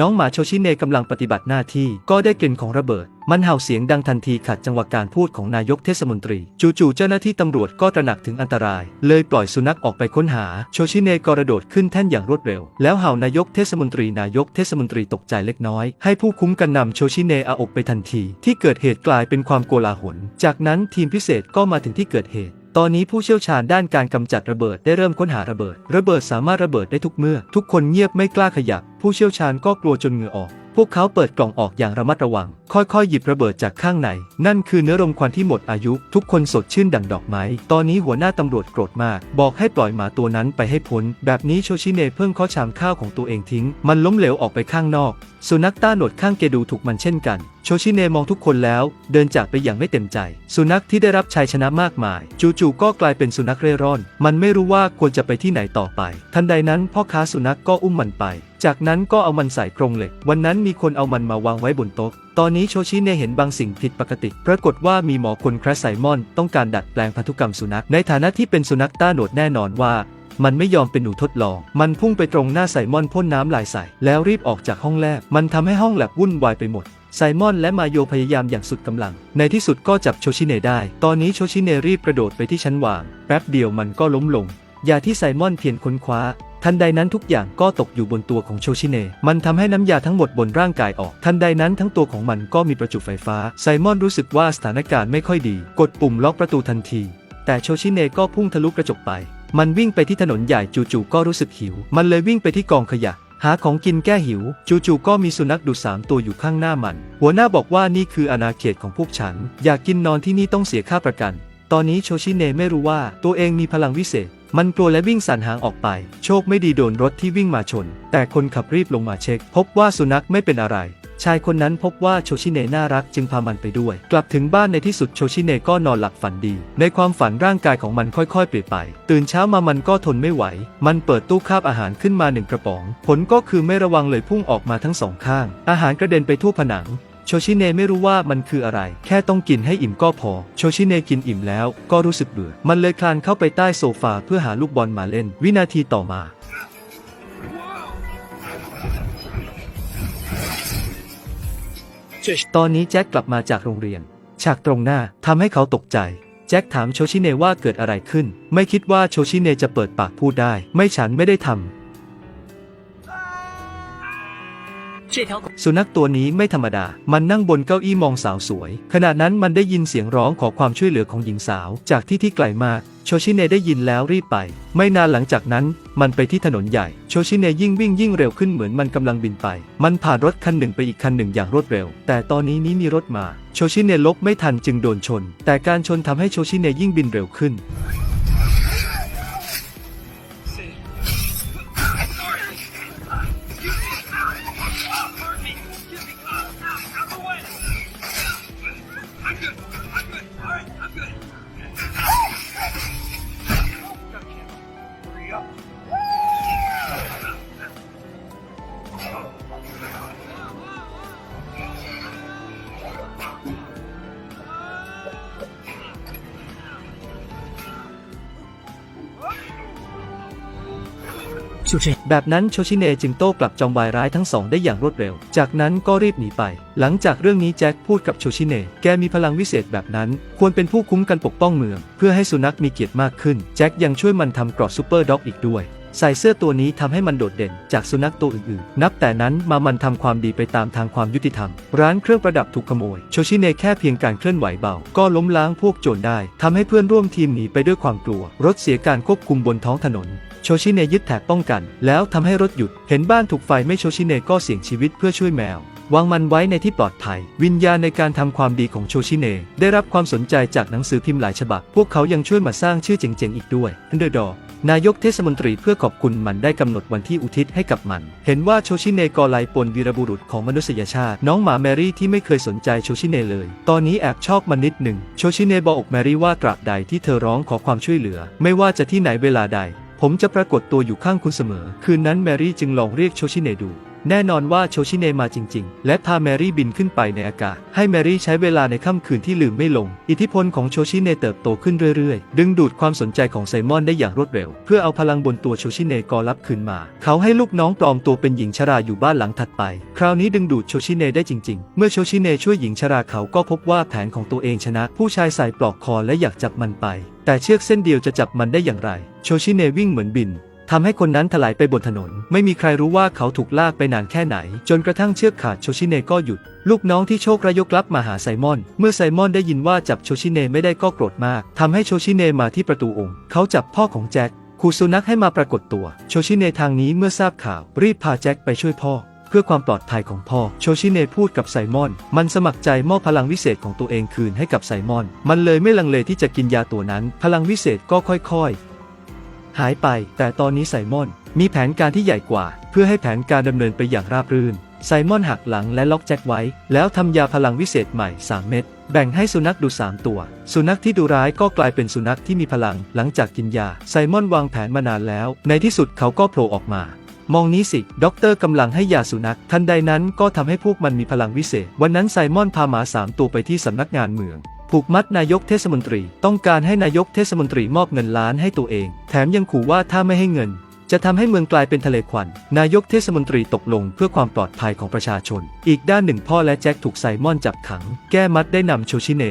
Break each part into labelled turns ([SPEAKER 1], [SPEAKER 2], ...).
[SPEAKER 1] น้องหมาโชชิเนะกำลังปฏิบัติหน้าที่ก็ได้กลิ่นของระเบิด มันเห่าเสียงดังทันทีขัดจังหวะการพูดของนายกเทศมนตรี จู่ๆเจ้าหน้าที่ตำรวจก็ตระหนักถึงอันตราย เลยปล่อยสุนัขออกไปค้นหา โชชิเนะก็กระโดดขึ้นแท่นอย่างรวดเร็ว แล้วเห่านายกเทศมนตรีนายกเทศมนตรีตกใจเล็กน้อย ให้ผู้คุ้มกันนำโชชิเนะอาออกไปทันที ที่เกิดเหตุกลายเป็นความโกลาหลจากนั้นทีมพิเศษก็มาถึงที่เกิดเหตุตอนนี้ผู้เชี่ยวชาญด้านการกำจัดระเบิดได้เริ่มค้นหาระเบิด ระเบิดสามารถระเบิดได้ทุกเมื่อ ทุกคนเงียบไม่กล้าขยับผู้เชี่ยวชาญก็กลัวจนเหงื่อออก พวกเขาเปิดกล่องออกอย่างระมัดระวัง ค่อยๆ หยิบระเบิดจากข้างใน นั่นคือเนื้อรมควันที่หมดอายุ ทุกคนสดชื่นดั่งดอกไม้ ตอนนี้หัวหน้าตำรวจโกรธมาก บอกให้ปล่อยหมาตัวนั้นไปให้พ้น แบบนี้โชชิเนะเพิ่งเคาะชามข้าวของตัวเองทิ้ง มันล้มเหลวออกไปข้างนอก สุนัขต้าหนวดข้างเกดูถูกมันเช่นกัน โชชิเนะมองทุกคนแล้ว เดินจากไปอย่างไม่เต็มใจ สุนัขที่ได้รับชัยชนะมากมาย จู่ๆก็กลายเป็นสุนัขเร่ร่อน มันไม่รู้ว่าควรจะไปที่ไหนต่อไป ทันใดนั้นพ่อค้าสุนัขก็อุ้มมันไปจากนั้นก็เอามันใส่กรงเหล็ก วันนั้นมีคนเอามันมาวางไว้บนโต๊ะ ตอนนี้โชชิเนะเห็นบางสิ่งผิดปกติ ปรากฏว่ามีหมอคนครสไซมอน ต้องการดัดแปลงพันธุกรรมสุนัข ในฐานะที่เป็นสุนัขต้าโหนดแน่นอนว่า มันไม่ยอมเป็นหนูทดลอง มันพุ่งไปตรงหน้าไซมอนพ่นน้ำลายใส่ แล้วรีบออกจากห้องแลบ มันทำให้ห้องแลบวุ่นวายไปหมดไซมอนและมาโยพยายามอย่างสุดกำลัง ในที่สุดก็จับโชชิเนะได้ ตอนนี้โชชิเนะรีบกระโดดไปที่ชั้นวาง แป๊บเดียวมันก็ล้มลง ยาที่ไซมอนเพียรค้นคว้า ทันใดนั้นทุกอย่างก็ตกอยู่บนตัวของโชชิเนะมันทำให้น้ำยาทั้งหมดบนร่างกายออก ทันใดนั้นทั้งตัวของมันก็มีประจุไฟฟ้า ไซมอนรู้สึกว่าสถานการณ์ไม่ค่อยดี กดปุ่มล็อกประตูทันที แต่โชชิเนะก็พุ่งทะลุกระจกไป มันวิ่งไปที่ถนนใหญ่จู่ๆก็รู้สึกหิว มันเลยวิ่งไปที่กองขยะ หาของกินแก้หิว จู่ๆก็มีสุนัขดุสามตัวอยู่ข้างหน้ามัน หัวหน้าบอกว่านี่คืออาณาเขตของพวกฉัน อยากกินนอนที่นี่ต้องเสียค่าประกัน ตอนนี้โชชิเนะไม่รู้ว่าตัวเองมีพลังวิเศษ มันกลัวและวิ่งสั่นหางออกไป โชคไม่ดีโดนรถที่วิ่งมาชน แต่คนขับรีบลงมาเช็ค พบว่าสุนัขไม่เป็นอะไร ชายคนนั้นพบว่าโชชิเนะน่ารักจึงพามันไปด้วย กลับถึงบ้านในที่สุดโชชิเนะก็นอนหลับฝันดี ในความฝันร่างกายของมันค่อยๆ เปลี่ยนไป ตื่นเช้ามามันก็ทนไม่ไหว มันเปิดตู้คาบอาหารขึ้นมาหนึ่งกระป๋อง ผลก็คือไม่ระวังเลยพุ่งออกมาทั้งสองข้าง อาหารกระเด็นไปทั่วผนัง โชชิเนะไม่รู้ว่ามันคืออะไร แค่ต้องกินให้อิ่มก็พอ โชชิเนะกินอิ่มแล้วก็รู้สึกเบื่อ มันเลยคลานเข้าไปใต้โซฟาเพื่อหาลูกบอลมาเล่น วินาทีต่อมาตอนนี้แจ็คกลับมาจากโรงเรียน ฉากตรงหน้าทำให้เขาตกใจ แจ็คถามโชชิเนะว่าเกิดอะไรขึ้น ไม่คิดว่าโชชิเนะจะเปิดปากพูดได้ ไม่ฉันไม่ได้ทำ สุนัขตัวนี้ไม่ธรรมดา มันนั่งบนเก้าอี้มองสาวสวย ขณะนั้นมันได้ยินเสียงร้องขอความช่วยเหลือของหญิงสาว จากที่ที่ไกลมาก โชชิเนได้ยินแล้วรีบไป ไม่นานหลังจากนั้น มันไปที่ถนนใหญ่ โชชิเนยิ่งวิ่งยิ่งเร็วขึ้นเหมือนมันกำลังบินไป มันผ่านรถคันหนึ่งไปอีกคันหนึ่งอย่างรวดเร็ว แต่ตอนนี้นี้มีรถมา โชชิเนลบไม่ทันจึงโดนชน แต่การชนทำให้โชชิเนยิ่งบินเร็วขึ้น
[SPEAKER 2] Yeah. up.
[SPEAKER 1] แบบนั้นโชชิเนะจึงโต้กลับจอมวายร้ายทั้งสองได้อย่างรวดเร็ว จากนั้นก็รีบหนีไป หลังจากเรื่องนี้แจ็คพูดกับโชชิเนะแกมีพลังวิเศษแบบนั้น ควรเป็นผู้คุ้มกันปกป้องเมือง เพื่อให้สุนัขมีเกียรติมากขึ้น แจ็คยังช่วยมันทำกรอบซูเปอร์ด็อกอีกด้วยใส่เสื้อตัวนี้ทำให้มันโดดเด่นจากสุนัขตัวอื่นๆ นับแต่นั้นมามันทำความดีไปตามทางความยุติธรรม ร้านเครื่องประดับถูกขโมย โชชิเนะแค่เพียงการเคลื่อนไหวเบา ก็ล้มล้างพวกโจรได้ทำให้เพื่อนร่วมทีมหนีไปด้วยความกลัว รถเสียการควบคุมบนท้องถนน โชชิเนยึดแถบป้องกัน แล้วทำให้รถหยุด เห็นบ้านถูกไฟไม่โชชิเนก็เสี่ยงชีวิตเพื่อช่วยแมว วางมันไว้ในที่ปลอดภัย วิญญาณในการทำความดีของโชชิเน ได้รับความสนใจจากหนังสือพิมพ์หลายฉบับ พวกเขายังช่วยมาสร้างชื่อเจ๋งๆอีกด้วยอันเดอร์ดอนายกเทศมนตรีเพื่อขอบคุณมันได้กำหนดวันที่อุทิศให้กับมัน เห็นว่าโชชิเนกอไลปนวีรบุรุษของมนุษยชาติ น้องหมาแมรี่ที่ไม่เคยสนใจโชชิเนเลย ตอนนี้แอบชอบมันนิดหนึ่ง โชชิเนบอกแมรี่ว่าตราบใดที่เธอร้องขอความช่วยเหลือ ไม่ว่าจะที่ไหนเวลาใด ผมจะปรากฏตัวอยู่ข้างคุณเสมอ คืนนั้นแมรี่จึงลองเรียกโชชิเนดู แน่นอนว่าโชชิเนมาจริง ๆ และพาแมรี่บินขึ้นไปในอากาศ ให้แมรี่ใช้เวลาในค่ำคืนที่ลืมไม่ลง อิทธิพลของโชชิเนเติบโตขึ้นเรื่อยๆ ดึงดูดความสนใจของไซมอนได้อย่างรวดเร็ว เพื่อเอาพลังบนตัวโชชิเนกอรับคืนมา เขาให้ลูกน้องปลอมตัวเป็นหญิงชราอยู่บ้านหลังถัดไป คราวนี้ดึงดูดโชชิเนได้จริง ๆ เมื่อโชชิเนช่วยหญิงชราเขาก็พบว่าแผนของตัวเองชนะ ผู้ชายใส่ปลอกคอและอยากจับมันไป แต่เชือกเส้นเดียวจะจับมันได้อย่างไร โชชิเนวิ่งเหมือนบิน ทำให้คนนั้นถลายไปบนถนน ไม่มีใครรู้ว่าเขาถูกลากไปนานแค่ไหน จนกระทั่งเชือกขาดโชชิเนก็หยุด ลูกน้องที่โชคร้ายยกลับมาหาไซมอน เมื่อไซมอนได้ยินว่าจับโชชิเนไม่ได้ก็โกรธมากทำให้โชชิเนมาที่ประตูองค์ เขาจับพ่อของแจ็คขู่สุนัขให้มาปรากฏตัว โชชิเนทางนี้เมื่อทราบข่าว รีบพาแจ็คไปช่วยพ่อ เพื่อความปลอดภัยของพ่อ โชชิเนพูดกับไซมอน มันสมัครใจมอบพลังวิเศษของตัวเองคืนให้กับไซมอน มันเลยไม่ลังเลที่จะกินยาตัวนั้น พลังวิเศษก็ค่อยๆ หายไป แต่ตอนนี้ไซมอน มีแผนการที่ใหญ่กว่า เพื่อให้แผนการดำเนินไปอย่างราบรื่น ไซมอนหักหลังและล็อกแจ็คไว้ แล้วทำยาพลังวิเศษใหม่ 3 เม็ดแบ่งให้สุนัขดู 3 ตัว สุนัขที่ดูร้ายก็กลายเป็นสุนัขที่มีพลัง หลังจากกินยา ไซมอนวางแผนมานานแล้ว ในที่สุดเขาก็โผล่ออกมา มองนี้สิด็อกเตอร์กำลังให้ยาสุนัข ทันใดนั้นก็ทำให้พวกมันมีพลังวิเศษ วันนั้นไซมอนพาหมาสามตัวไปที่สำนักงานเมือง ผูกมัดนายกเทศมนตรี ต้องการให้นายกเทศมนตรีมอบเงินล้านให้ตัวเอง แถมยังขู่ว่าถ้าไม่ให้เงิน จะทำให้เมืองกลายเป็นทะเลควัน นายกเทศมนตรีตกลงเพื่อความปลอดภัยของประชาชน อีกด้านหนึ่งพ่อและแจ็คถูกไซมอนจับขัง แก้มัดได้นำโชชิเน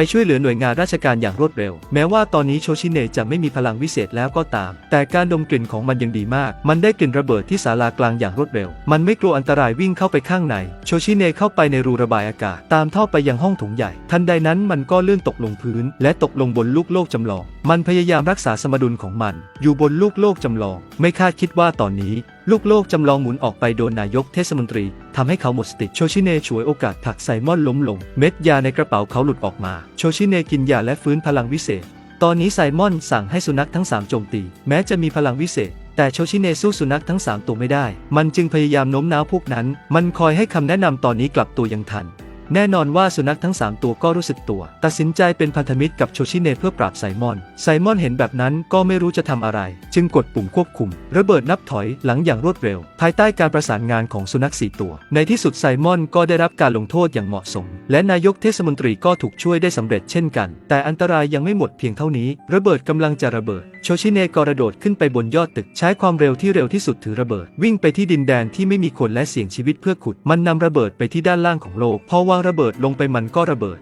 [SPEAKER 1] ไปช่วยเหลือหน่วยงานราชการอย่างรวดเร็ว แม้ว่าตอนนี้โชชิเนจะไม่มีพลังวิเศษแล้วก็ตาม แต่การดมกลิ่นของมันยังดีมาก มันได้กลิ่นระเบิดที่ศาลากลางอย่างรวดเร็ว มันไม่กลัวอันตรายวิ่งเข้าไปข้างใน โชชิเนเข้าไปในรูระบายอากาศ ตามท่อไปยังห้องโถงใหญ่ ทันใดนั้นมันก็ลื่นตกลงพื้น และตกลงบนลูกโลกจำลอง มันพยายามรักษาสมดุลของมัน อยู่บนลูกโลกจำลอง ไม่คาดคิดว่าตอนนี้ ลูกโลกจำลองหมุนออกไปโดนนายกเทศมนตรีทำให้เขาหมดสติโชชิเนฉวยโอกาสถักไซมอนล้มลง เม็ดยาในกระเป๋าเขาหลุดออกมา โชชิเนกินยาและฟื้นพลังวิเศษ ตอนนี้ไซมอนสั่งให้สุนัขทั้ง3โจมตี แม้จะมีพลังวิเศษ แต่โชชิเนสู้สุนัขทั้ง3ตัวไม่ได้ มันจึงพยายามโน้มน้าวพวกนั้น มันคอยให้คำแนะนำตอนนี้กลับตัวยังทัน แน่นอนว่าสุนัขทั้ง 3 ตัวก็รู้สึกตัว ตัดสินใจเป็นพันธมิตรกับโชชิเนเพื่อปราบไซมอน ไซมอนเห็นแบบนั้นก็ไม่รู้จะทำอะไร จึงกดปุ่มควบคุม ระเบิดนับถอยหลังอย่างรวดเร็ว ภายใต้การประสานงานของสุนัขสี่ตัว ในที่สุดไซมอนก็ได้รับการลงโทษอย่างเหมาะสม และนายกเทศมนตรีก็ถูกช่วยได้สำเร็จเช่นกัน แต่อันตรายยังไม่หมดเพียงเท่านี้ ระเบิดกำลังจะระเบิดโชชิเนกระโดดขึ้นไปบนยอดตึกใช้ความเร็วที่เร็วที่สุดถือระเบิด วิ่งไปที่ดินแดนที่ไม่มีคนและเสี่ยงชีวิตเพื่อขุด มันนำระเบิดไปที่ด้านล่างของโลก พอวางระเบิดลงไปมันก็ระเบิด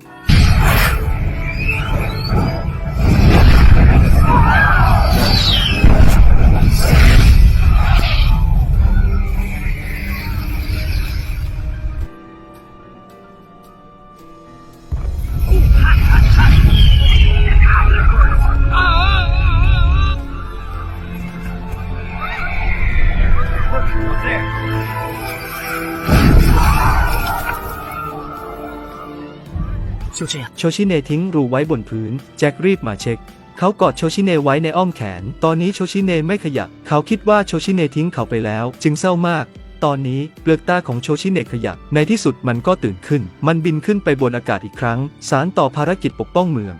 [SPEAKER 1] โชชิเนทิ้งรูไว้บนพื้น แจ็ครีบมาเช็ค เขากอดโชชิเนไว้ในอ้อมแขน ตอนนี้โชชิเนไม่ขยับ เขาคิดว่าโชชิเนทิ้งเขาไปแล้ว จึงเศร้ามาก ตอนนี้เปลือกตาของโชชิเนขยับ ในที่สุดมันก็ตื่นขึ้น มันบินขึ้นไปบนอากาศอีกครั้ง สารต่อภารกิจปกป้องเมือง